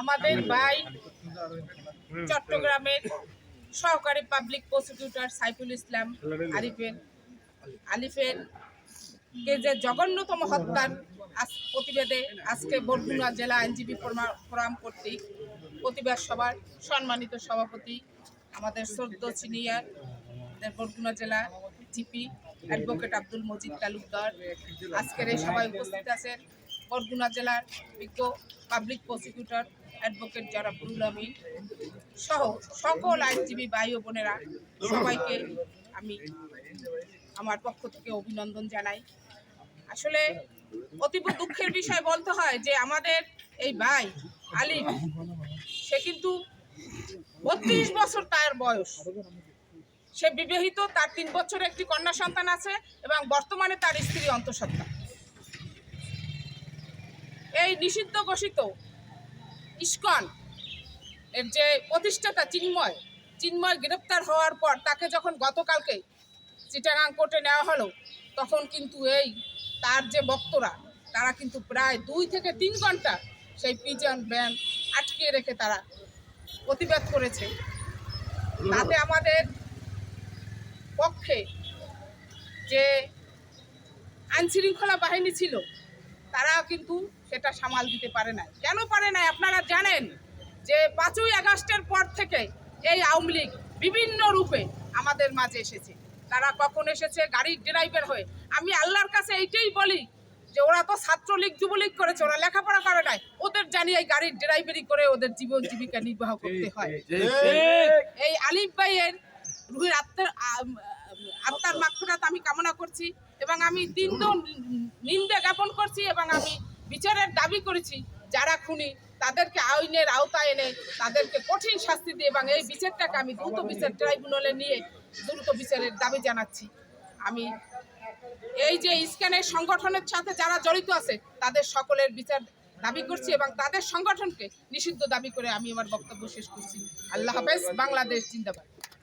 আমাদের ভাই চট্টগ্রামের সহকারী পাবলিক প্রসিকিউটর সাইফুল ইসলাম আরিফের, আলিফের কে যে জঘন্যতম হত্যার আজ প্রতিবেদে আজকে বরগুনা জেলা আইনজীবী ফোরাম- কর্তৃক প্রতিবাদ সভার সম্মানিত সভাপতি আমাদের সদ্য সিনিয়র বরগুনা জেলা জিপি অ্যাডভোকেট আব্দুল মজিদ তালুকদার। আজকের এই সভায় উপস্থিত আছেন বরগুনা জেলার বিজ্ঞ public prosecutor advocate Jorabul Amin সহ সকল আইনজীবী ভাই ও বোনেরা, সবাইকে আমি আমার পক্ষ থেকে অভিনন্দন জানাই। আসলে অতীব দুঃখের বিষয় বলতে হয় যে আমাদের এই ভাই আলিম, সে কিন্তু বত্রিশ বছর তার বয়স। সে বিবাহিত, তার তিন বছর একটি কন্যা সন্তান আছে এবং বর্তমানে তার স্ত্রী অন্তঃসত্ত্বা। এই নিষিদ্ধ ঘোষিত ইস্কন এর যে প্রতিষ্ঠাতা চিন্ময় চিন্ময় গ্রেপ্তার হওয়ার পর তাকে যখন গতকালকে চিটাগাং কোর্টে নেওয়া হলো, তখন কিন্তু এই তার যে বক্তরা তারা কিন্তু প্রায় দুই থেকে তিন ঘণ্টা সেই পিজন ব্যান আটকে রেখে তারা প্রতিবাদ করেছে। তাতে আমাদের পক্ষে যে আইনশৃঙ্খলা বাহিনী ছিল তারা কিন্তু সেটা সামাল দিতে পারে না কেন পারে না আপনারা জানেন যে পাঁচই আগস্টের পর থেকে এই আওয়ামী লীগ বিভিন্ন রূপে আমাদের মাঝে এসেছে। তারা কখন এসেছে? গাড়ির ড্রাইভার হয়ে। আমি আল্লাহর কাছে এইটাই বলি যে ওরা তো ছাত্রলীগ যুবলীগ করেছে ওরা লেখাপড়া করে নাই। ওদের জানি এই গাড়ির ড্রাইভারি করে ওদের জীবন জীবিকা নির্বাহ করতে হয়। এই আলিফ ভাইয়ের রুহের আত্মার আত্মার মাক্ষরাত আমি কামনা করছি এবং আমি দিন নিন্দা জ্ঞাপন করছি এবং আমি বিচারের দাবি করেছি, যারা খুনি, তাদেরকে আইনের আওতায় এনে তাদেরকে কঠিন শাস্তি দিয়ে এবং এই বিচারটাকে আমি দ্রুত বিচার ট্রাইব্যুনালে নিয়ে দ্রুত বিচারের দাবি জানাচ্ছি। আমি এই যে স্ক্যানের সংগঠনের সাথে যারা জড়িত আছে, তাদের সকলের বিচার দাবি করছি এবং তাদের সংগঠনকে নিষিদ্ধ দাবি করে আমি আমার বক্তব্য শেষ করছি। আল্লাহ হাফেজ, বাংলাদেশ জিন্দাবাদ।